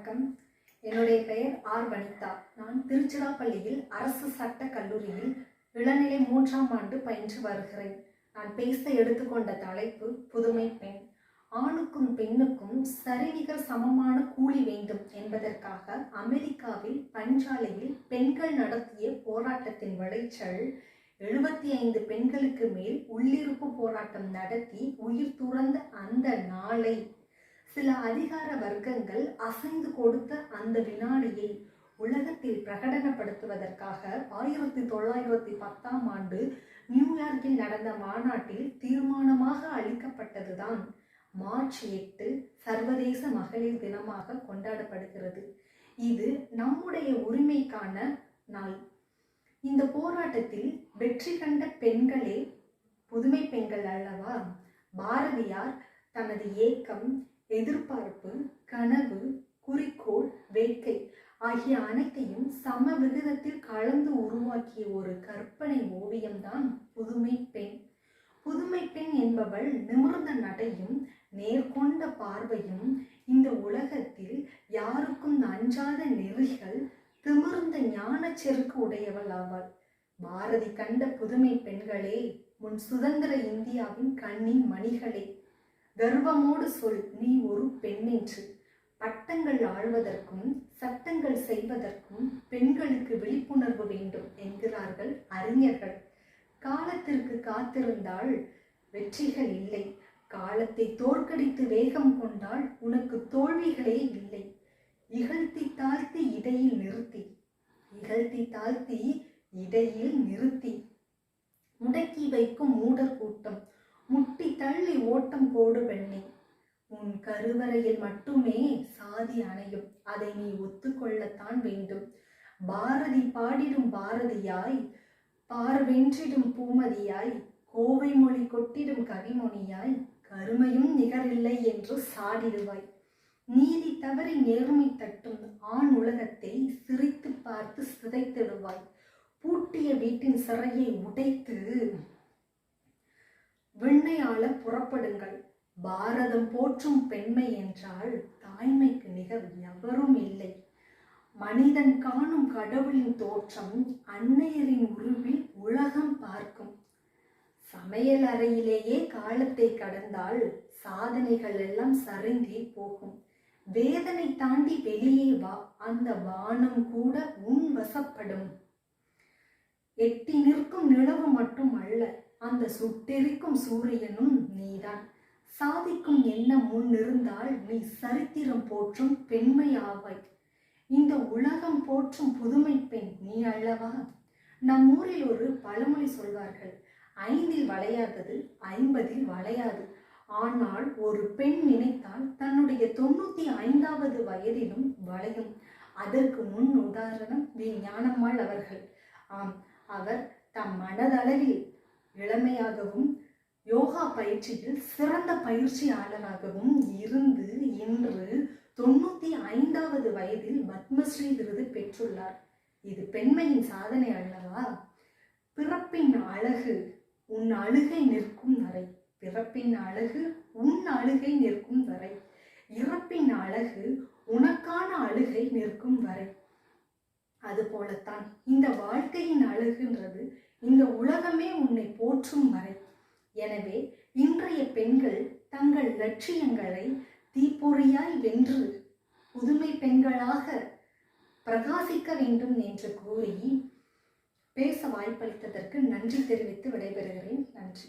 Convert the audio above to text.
வணக்கம். என்னுடைய பெயர் ஆர் வனிதா. நான் திருச்சிராப்பள்ளியில் அரசு சட்ட கல்லூரியில் இளநிலை மூன்றாம் ஆண்டு பயின்று வருகிறேன். நான் பேச எடுத்துக்கொண்ட தலைப்பு புதுமை பெண். ஆணுக்கும் பெண்ணுக்கும் சரிநிகர் சமமான கூலி வேண்டும் என்பதற்காக அமெரிக்காவில் பஞ்சாலையில் பெண்கள் நடத்திய போராட்டத்தின் விளைச்சல் எழுபத்தி ஐந்து பெண்களுக்கு மேல் உள்ளிருப்பு போராட்டம் நடத்தி உயிர் துறந்த அந்த நாளை சில அதிகார வர்க்கங்கள் அசைந்து கொடுத்த அந்த வினாடியை உலகத்தில் பிரகடனப்படுத்துவதற்காக ஆயிரத்தி தொள்ளாயிரத்தி பத்தாம் ஆண்டு நியூயார்க்கில் நடந்த மாநாட்டில் தீர்மானமாக அளிக்கப்பட்டதுதான். மார்ச் எட்டு சர்வதேச மகளிர் தினமாக கொண்டாடப்படுகிறது. இது நம்முடைய உரிமைக்கான நாள். இந்த போராட்டத்தில் வெற்றி கண்ட பெண்களே புதுமை பெண்கள் அல்லவா? பாரதியார் தனது ஏக்கம் எதிர்பார்ப்பு கனவு குறிக்கோள் வேட்கை ஆகிய அனைத்தையும் சம விகிதத்தில் கலந்து உருவாக்கிய ஒரு கற்பனை ஓவியம்தான் புதுமை பெண். புதுமை பெண் என்பவள் நிமிர்ந்த நடையும் நேர்கொண்ட பார்வையும் இந்த உலகத்தில் யாருக்கும் அஞ்சாத நெறிகள் திமிர்ந்த ஞான செருக்கு உடையவள் ஆவாள். பாரதி கண்ட புதுமை பெண்களே முன் சுதந்திர இந்தியாவின் கண்ணின் மணிகளே. கர்வமோடு சொல் நீ ஒரு பெண்ணென்று பட்டங்கள் ஆழ்வதற்கும் சட்டங்கள் செய்வதற்கும் பெண்களுக்கு விழிப்புணர்வு வேண்டும் என்கிறார்கள் அறிஞர்கள். காலத்திற்கு காத்திருந்தால் வெற்றிகள் இல்லை. காலத்தை தோற்கடித்து வேகம் கொண்டால் உனக்கு தோல்விகளே இல்லை. இகழ்த்தி தாழ்த்தி இடையில் நிறுத்தி. இகழ்த்தி தாழ்த்தி இடையில் நிறுத்தி. முடக்கி வைக்கும் மூடர் கூட்டம். முட்டி தள்ளி ஓட்டம் போடு பெண்ணே. உன் கருவறையில் மட்டுமே சாதி அணையும். அதை நீ ஒத்துக்கொள்ளத்தான் வேண்டும். பாரதி பாடிடும் பாரதியாய் பார்வென்றிடும் பூமதியாய் கோவை மொழி கொட்டிடும் கவிமொழியாய் கருமையும் நிகரில்லை என்று சாடிடுவாய். நீதி தவறி நேர்மை தட்டும் ஆண் உலகத்தை சிரித்து பார்த்து சிதைத்திடுவாய். பூட்டிய வீட்டின் சிறையை உடைத்து விண்ணையாள புறப்படுங்கள். பாரதம் போற்றும் பெண்மை என்றால் தாய்மைக்கு நிகர் எவரும் இல்லை. மனிதன் காணும் கடவுளின் தோற்றம் அன்னையரின் உருவில் உலகம் பார்க்கும். சமையல் அறையிலேயே காலத்தை கடந்தால் சாதனைகள் எல்லாம் சரிந்தே போகும். வேதனை தாண்டி வெளியே வா அந்த வானம் கூட உன் வசப்படும். எட்டி நிற்கும் நிலவு மட்டும் அல்ல அந்த சுட்டெரிக்கும் சூரியனும் நீதான். சாதிக்கும் எண்ணம் முன் இருந்தால் நீ சரித்திரம் போற்றும் பெண்மை ஆவாய். இந்த உலகம் போற்றும் புதுமை பெண் நீ அல்லவா? நம் ஊரில் ஒரு பழமொழி சொல்வார்கள் ஐந்தில் வளையாதது ஐம்பதில் வளையாது. ஆனால் ஒரு பெண் நினைத்தால் தன்னுடைய தொண்ணூத்தி ஐந்தாவது வயதிலும் வளையும். அதற்கு முன் உதாரணம் வி ஞானம்மாள் அவர்கள். ஆம் அவர் தம் மனதளவில் இளமையாகவும் யோகா பயிற்சியில் சிறந்த பயிற்சியாளராகவும் இருந்து இன்று தொண்ணூத்தி ஐந்தாவது வயதில் பத்மஸ்ரீ விருது பெற்றுள்ளார். இது பெண்மையின் சாதனை அல்லவா? பிறப்பின் அழகு உன் அழுகை நிற்கும் வரை. பிறப்பின் அழகு உன் அழுகை நிற்கும் வரை. இறப்பின் அழகு உனக்கான அழுகை நிற்கும் வரை. அது போலத்தான் இந்த வாழ்க்கையின் அழகுன்றது இந்த உலகமே உன்னை போற்றும் வரை. எனவே இன்றைய பெண்கள் தங்கள் லட்சியங்களை தீப்பொறியாய் வென்று புதுமை பெண்களாக பிரகாசிக்க வேண்டும் என்று கூறி பேச வாய்ப்பளித்ததற்கு நன்றி தெரிவித்து விடைபெறுகிறேன். நன்றி.